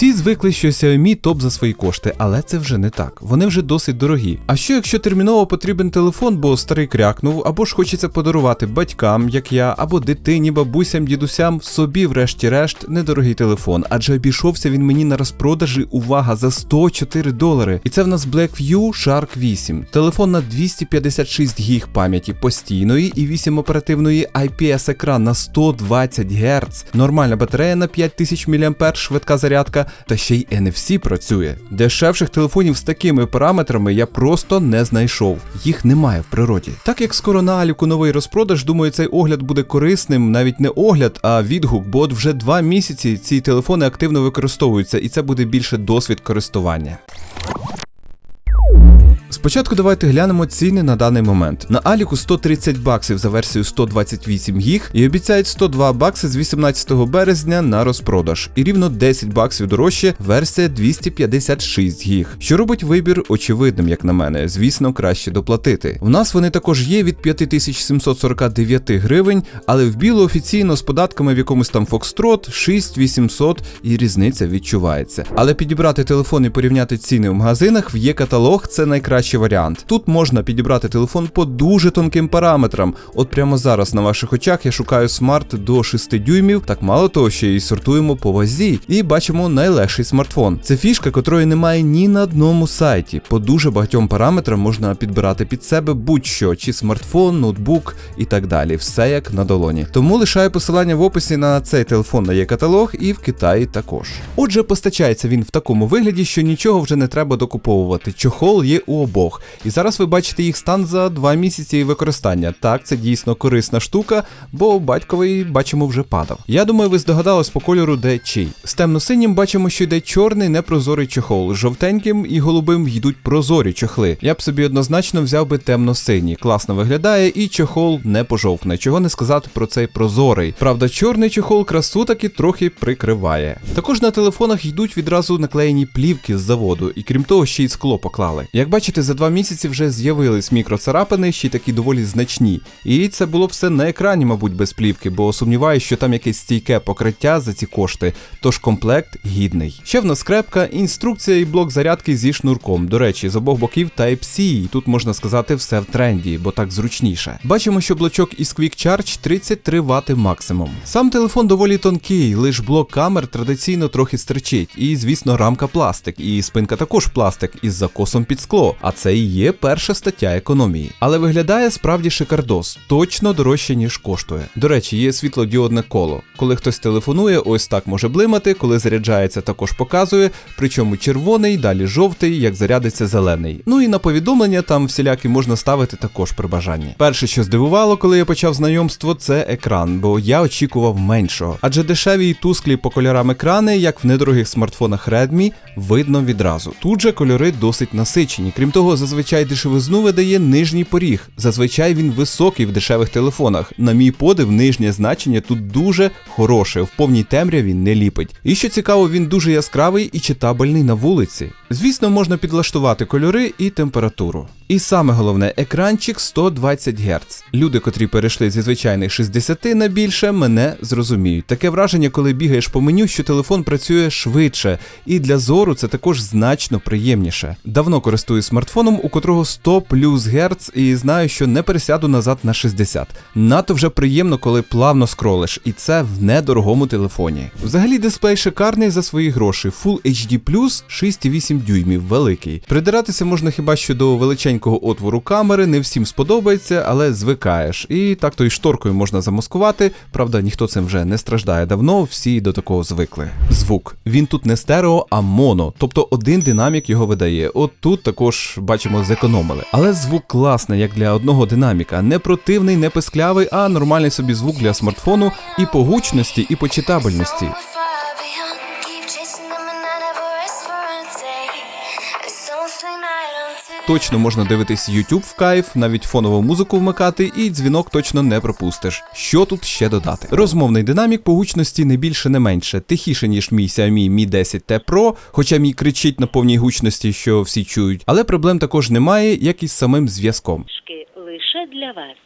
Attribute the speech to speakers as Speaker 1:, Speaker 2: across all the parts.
Speaker 1: Всі звикли, що Xiaomi топ за свої кошти, але це вже не так. Вони вже досить дорогі. А що якщо терміново потрібен телефон, бо старий крякнув, або ж хочеться подарувати батькам, як я, або дитині, бабусям, дідусям, собі, врешті-решт, недорогий телефон, адже обійшовся він мені на розпродажі, увага, за 104 долари. І це в нас Blackview Shark 8. Телефон на 256 гіг пам'яті постійної і 8 оперативної IPS екран на 120 Гц, нормальна батарея на 5000 мАh, швидка зарядка, та ще й NFC працює. Дешевших телефонів з такими параметрами я просто не знайшов. Їх немає в природі. Так як скоро на Аліку новий розпродаж, думаю, цей огляд буде корисним, навіть не огляд, а відгук, бо от вже два місяці ці телефони активно використовуються, і це буде більше досвід користування. Спочатку давайте глянемо ціни на даний момент. На Аліку 130 баксів за версію 128 гіг і обіцяють 102 бакси з 18 березня на розпродаж. І рівно 10 баксів дорожче версія 256 гіг, що робить вибір очевидним, як на мене. Звісно, краще доплатити. У нас вони також є від 5749 гривень, але в білу офіційно з податками в якомусь там Foxtrot 6800 і різниця відчувається. Але підібрати телефон і порівняти ціни в магазинах в є каталог це найкращий варіант. Тут можна підібрати телефон по дуже тонким параметрам. От прямо зараз на ваших очах я шукаю смарт до 6 дюймів, так мало того, ще й сортуємо по вазі, і бачимо найлегший смартфон. Це фішка, котрої немає ні на одному сайті. По дуже багатьом параметрам можна підбирати під себе будь-що, чи смартфон, ноутбук і так далі. Все як на долоні. Тому лишаю посилання в описі на цей телефон на є каталог і в Китаї також. Отже, постачається він в такому вигляді, що нічого вже не треба докуповувати. Чохол є у обох. І зараз ви бачите їх стан за два місяці використання. Так, це дійсно корисна штука, бо батьковий бачимо вже падав. Я думаю, ви здогадались по кольору, де чий. З темно-синім бачимо, що йде чорний непрозорий чохол. Жовтеньким і голубим йдуть прозорі чохли. Я б собі однозначно взяв би темно-синій. Класно виглядає, і чохол не пожовкне. Чого не сказати про цей прозорий. Правда, чорний чохол красу таки трохи прикриває. Також на телефонах йдуть відразу наклеєні плівки з заводу, і крім того, ще й скло поклали. Як бачите, за два місяці вже з'явились мікроцарапини, ще й такі доволі значні. І це було все на екрані, мабуть, без плівки, бо сумніваюся, що там якесь стійке покриття за ці кошти, тож комплект гідний. Ще в нас крепка, інструкція і блок зарядки зі шнурком. До речі, з обох боків Type-C, і тут можна сказати все в тренді, бо так зручніше. Бачимо, що блочок із Quick Charge 33 Вт максимум. Сам телефон доволі тонкий, лиш блок камер традиційно трохи стерчить. І, звісно, рамка пластик, і спинка також пластик із закосом під скло. А це і є перша стаття економії. Але виглядає справді шикардос, точно дорожче, ніж коштує. До речі, є світлодіодне коло. Коли хтось телефонує, ось так може блимати, коли заряджається, також показує. Причому червоний, далі жовтий, як зарядиться зелений. Ну і на повідомлення там всілякі можна ставити також при бажанні. Перше, що здивувало, коли я почав знайомство, це екран, бо я очікував меншого. Адже дешеві і тусклі по кольорам екрани, як в недорогих смартфонах Redmi, видно відразу. Тут же кольори досить насичені. Крім того, зазвичай дешевизну видає нижній поріг. Зазвичай він високий в дешевих телефонах. На мій подив, нижнє значення тут дуже хороше, в повній темряві не ліпить. І що цікаво, він дуже яскравий і читабельний на вулиці. Звісно, можна підлаштувати кольори і температуру. І саме головне, екранчик 120 Гц. Люди, котрі перейшли зі звичайних 60 на більше, мене зрозуміють. Таке враження, коли бігаєш по меню, що телефон працює швидше, і для зору це також значно приємніше. Давно користуюсь смартфоном, у котрого 100 плюс Гц, і знаю, що не пересяду назад на 60. Надто вже приємно, коли плавно скролиш, і це в недорогому телефоні. Взагалі дисплей шикарний за свої гроші. Full HD 6,8 дюймів, великий. Придиратися можна хіба що до величенького отвору камери, не всім сподобається, але звикаєш. І так то й шторкою можна замаскувати. Правда, ніхто цим вже не страждає давно, всі до такого звикли. Звук. Він тут не стерео, а моно, тобто один динамік його видає. От тут також бачимо зекономили. Але звук класний, як для одного динаміка. Не противний, не писклявий, а нормальний собі звук для смартфону і по гучності, і по читабельності. Точно можна дивитись YouTube в кайф, навіть фонову музику вмикати, і дзвінок точно не пропустиш. Що тут ще додати? Розмовний динамік по гучності не більше, не менше, тихіше, ніж мій Xiaomi Mi 10T Pro, хоча мій кричить на повній гучності, що всі чують. Але проблем також немає, як і з самим зв'язком.
Speaker 2: Лише для вас.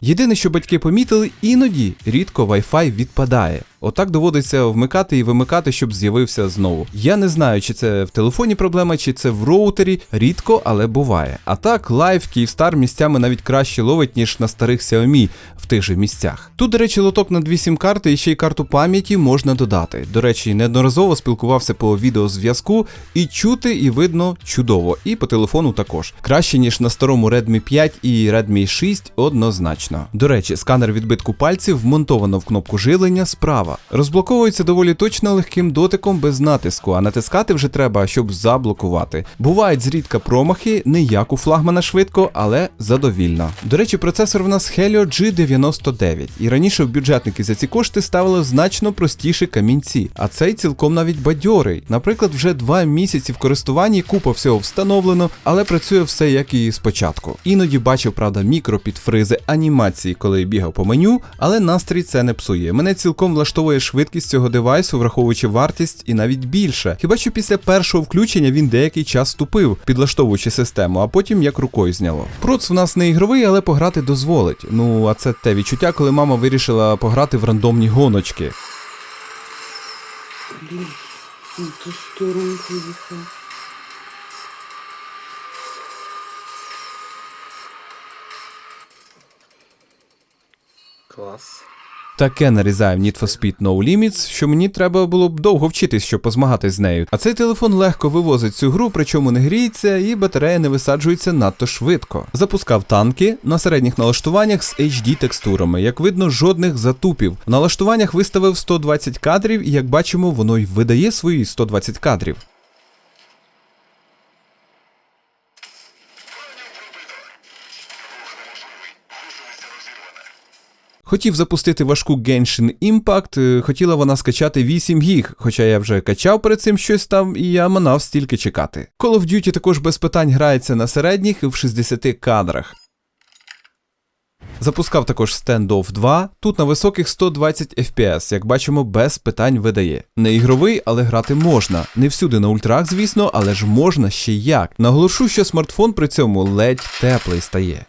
Speaker 1: Єдине, що батьки помітили, іноді рідко Wi-Fi відпадає. Отак доводиться вмикати і вимикати, щоб з'явився знову. Я не знаю, чи це в телефоні проблема, чи це в роутері. Рідко, але буває. А так, лайв Київстар місцями навіть краще ловить, ніж на старих Xiaomi в тих же місцях. Тут, до речі, лоток на дві сім-карти і ще й карту пам'яті можна додати. До речі, неодноразово спілкувався по відеозв'язку, і чути, і видно чудово. І по телефону також. Краще, ніж на старому Redmi 5 і Redmi 6 однозначно. До речі, сканер відбитку пальців вмонтовано в кнопку жилення справа. Розблоковується доволі точно легким дотиком без натиску, а натискати вже треба, щоб заблокувати. Бувають зрідка промахи, не як у флагмана швидко, але задовільно. До речі, процесор в нас Helio G99, і раніше в бюджетники за ці кошти ставили значно простіші камінці, а цей цілком навіть бадьорий. Наприклад, вже два місяці в користуванні купа всього встановлено, але працює все як і спочатку. Іноді бачив, правда, мікропідфризи анімації, коли бігав по меню, але настрій це не псує. Мене цілком влаштовує швидкість цього девайсу, враховуючи вартість і навіть більше. Хіба що після першого включення він деякий час тупив, підлаштовуючи систему, а потім як рукою зняло. Проц в нас не ігровий, але пограти дозволить. Ну а це те відчуття, коли мама вирішила пограти в рандомні гоночки.
Speaker 2: Блін, ту.
Speaker 3: Клас.
Speaker 1: Таке нарізає в Need for Speed No Limits, що мені треба було б довго вчитись, щоб позмагатись з нею. А цей телефон легко вивозить цю гру, причому не гріється, і батарея не висаджується надто швидко. Запускав танки на середніх налаштуваннях з HD текстурами. Як видно, жодних затупів. В налаштуваннях виставив 120 кадрів, і як бачимо, воно й видає свої 120 кадрів. Хотів запустити важку Genshin Impact, е, хотіла вона скачати 8 гіг, хоча я вже качав перед цим щось там, і я манав стільки чекати. Call of Duty також без питань грається на середніх і в 60 кадрах. Запускав також Standoff 2, тут на високих 120 FPS, як бачимо, без питань видає. Не ігровий, але грати можна. Не всюди на ультрах, звісно, але ж можна ще як. Наголошу, що смартфон при цьому ледь теплий стає.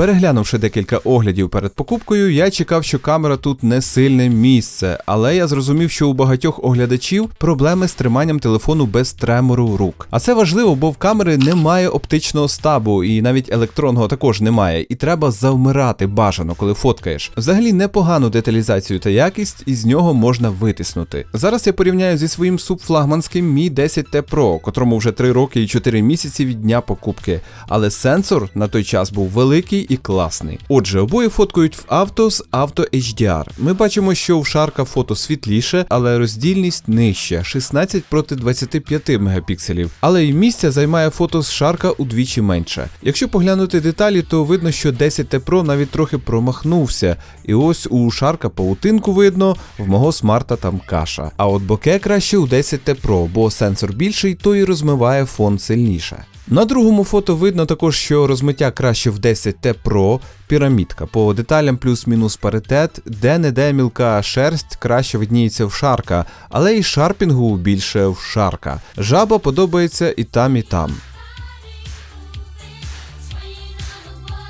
Speaker 1: Переглянувши декілька оглядів перед покупкою, я чекав, що камера тут не сильне місце, але я зрозумів, що у багатьох оглядачів проблеми з триманням телефону без тремору рук. А це важливо, бо в камери немає оптичного стабу, і навіть електронного також немає, і треба завмирати бажано, коли фоткаєш. Взагалі непогану деталізацію та якість із нього можна витиснути. Зараз я порівняю зі своїм субфлагманським Mi 10T Pro, котрому вже 3 роки і 4 місяці від дня покупки. Але сенсор на той час був великий і класний. Отже, обоє фоткають в авто з Auto HDR. Ми бачимо, що в Шарка фото світліше, але роздільність нижча 16 проти 25 мегапікселів. Але і місця займає фото з Шарка удвічі менше. Якщо поглянути деталі, то видно, що 10T Pro навіть трохи промахнувся. І ось у Шарка паутинку видно, в мого смарта там каша. А от боке краще у 10T Pro, бо сенсор більший, то і розмиває фон сильніше. На другому фото видно також, що розмиття краще в 10T Pro, пірамідка. По деталям плюс-мінус паритет, де не де мілка шерсть краще видніється в шарка, але і шарпінгу більше в шарка. Жаба подобається і там, і там.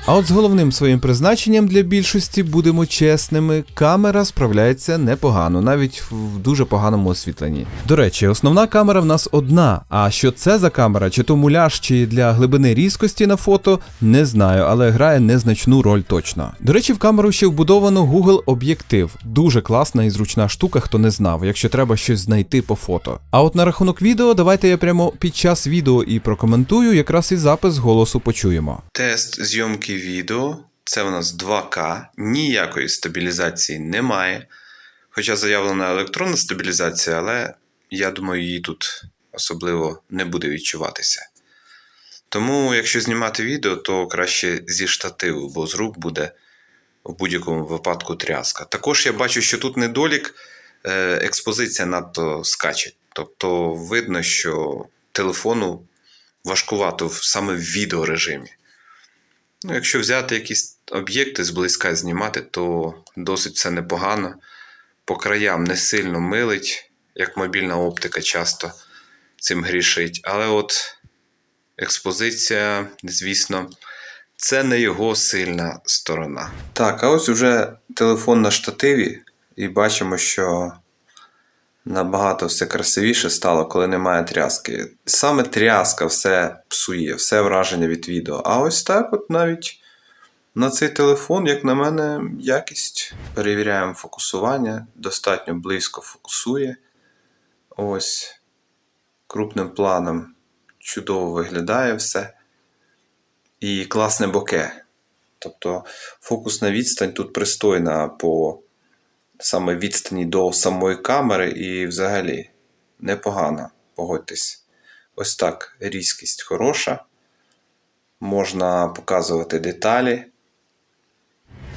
Speaker 1: А от з головним своїм призначенням для більшості, будемо чесними, камера справляється непогано, навіть в дуже поганому освітленні. До речі, основна камера в нас одна. А що це за камера, чи то муляж, чи для глибини різкості на фото, не знаю, але грає незначну роль точно. До речі, в камеру ще вбудовано Google об'єктив. Дуже класна і зручна штука, хто не знав, якщо треба щось знайти по фото. А от на рахунок відео, давайте я прямо під час відео і прокоментую, якраз і запис голосу почуємо.
Speaker 3: Тест зйомки відео. Це у нас 2К, ніякої стабілізації немає. Хоча заявлена електронна стабілізація, але я думаю, її тут особливо не буде відчуватися. Тому, якщо знімати відео, то краще зі штативу, бо з рук буде в будь-якому випадку тряска. Також я бачу, що тут недолік, е, експозиція надто скаче. Тобто видно, що телефону важкувато саме в відеорежимі. Ну, якщо взяти якісь об'єкти зблизька знімати, то досить все непогано. По краям не сильно милить, як мобільна оптика часто цим грішить. Але от експозиція, звісно, це не його сильна сторона. Так, а ось уже телефон на штативі, і бачимо, що набагато все красивіше стало, коли немає тряски. Саме тряска все псує, все враження від відео. А ось так, от навіть на цей телефон, як на мене, якість. Перевіряємо фокусування, достатньо близько фокусує. Ось крупним планом чудово виглядає все. І класне боке. Тобто фокусна відстань тут пристойна по саме відстані до самої камери і взагалі непогано, погодьтесь. Ось так різкість хороша. Можна показувати деталі.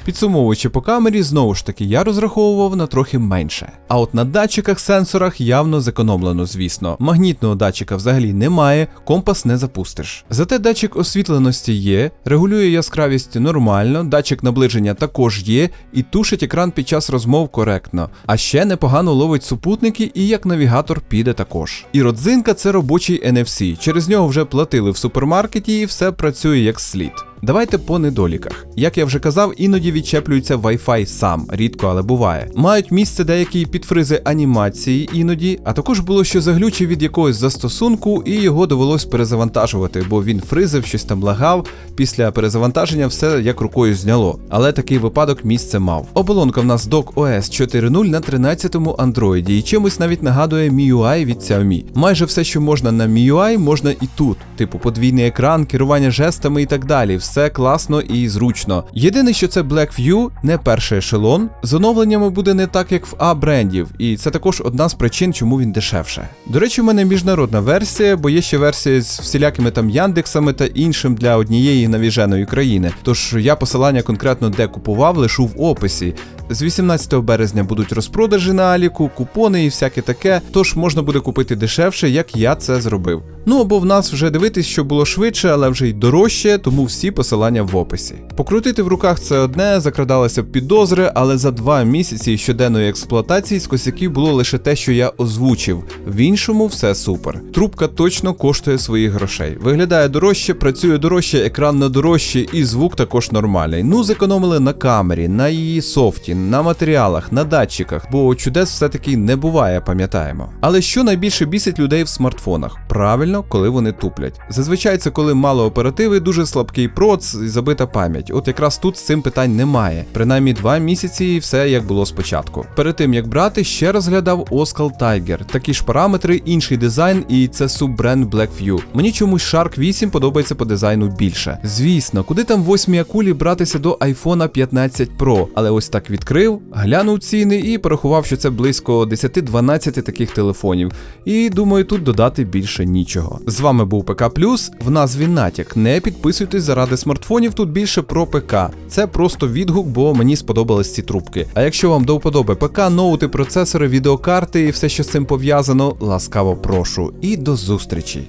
Speaker 1: Підсумовуючи по камері, знову ж таки, я розраховував на трохи менше. А от на датчиках сенсорах явно зекономлено, звісно. Магнітного датчика взагалі немає, компас не запустиш. Зате датчик освітленості є, регулює яскравість нормально, датчик наближення також є, і тушить екран під час розмов коректно. А ще непогано ловить супутники і як навігатор піде також. І родзинка це робочий NFC. Через нього вже платили в супермаркеті і все працює як слід. Давайте по недоліках. Як я вже казав, іноді відчеплюється Wi-Fi сам, рідко, але буває. Мають місце деякі підфризи анімації іноді, а також було, що заглючив від якогось застосунку, і його довелось перезавантажувати, бо він фризив, щось там лагав. Після перезавантаження все як рукою зняло. Але такий випадок місце мав. Оболонка в нас Dock OS 4.0 на 13-му Android і чимось навіть нагадує MIUI від Xiaomi. Майже все, що можна на MIUI, можна і тут, типу подвійний екран, керування жестами і так далі. Все класно і зручно. Єдине, що це Blackview, не перший ешелон. З оновленнями буде не так, як в А брендів, і це також одна з причин, чому він дешевше. До речі, в мене міжнародна версія, бо є ще версія з всілякими там Яндексами та іншим для однієї навіженої країни. Тож я посилання конкретно де купував, лишу в описі. З 18 березня будуть розпродажі на Аліку, купони і всяке таке, тож можна буде купити дешевше, як я це зробив. Ну або в нас вже дивитись, що було швидше, але вже й дорожче, тому всі посилання в описі. Покрутити в руках це одне, закрадалися б підозри, але за два місяці щоденної експлуатації з косяків було лише те, що я озвучив. В іншому все супер. Трубка точно коштує своїх грошей. Виглядає дорожче, працює дорожче, екран не дорожче, і звук також нормальний. Ну, зекономили на камері, на її софті, на матеріалах, на датчиках, бо чудес все-таки не буває, пам'ятаємо. Але що найбільше бісить людей в смартфонах? Правильно, коли вони туплять. Зазвичай це коли мало оперативи, дуже слабкий проц і забита пам'ять. От якраз тут з цим питань немає. Принаймні два місяці і все як було спочатку. Перед тим як брати, ще розглядав Oskal Tiger. Такі ж параметри, інший дизайн, і це суббренд Blackview. Мені чомусь Shark 8 подобається по дизайну більше. Звісно, куди там в 8 акулі братися до iPhone 15 Pro, але ось так відкрив, глянув ціни і порахував, що це близько 10-12 таких телефонів. І думаю, тут додати більше нічого. З вами був ПК Плюс. В назві натяк. Не підписуйтесь заради смартфонів. Тут більше про ПК. Це просто відгук, бо мені сподобались ці трубки. А якщо вам до вподоби ПК, ноути, процесори, відеокарти і все, що з цим пов'язано, ласкаво прошу. І до зустрічі.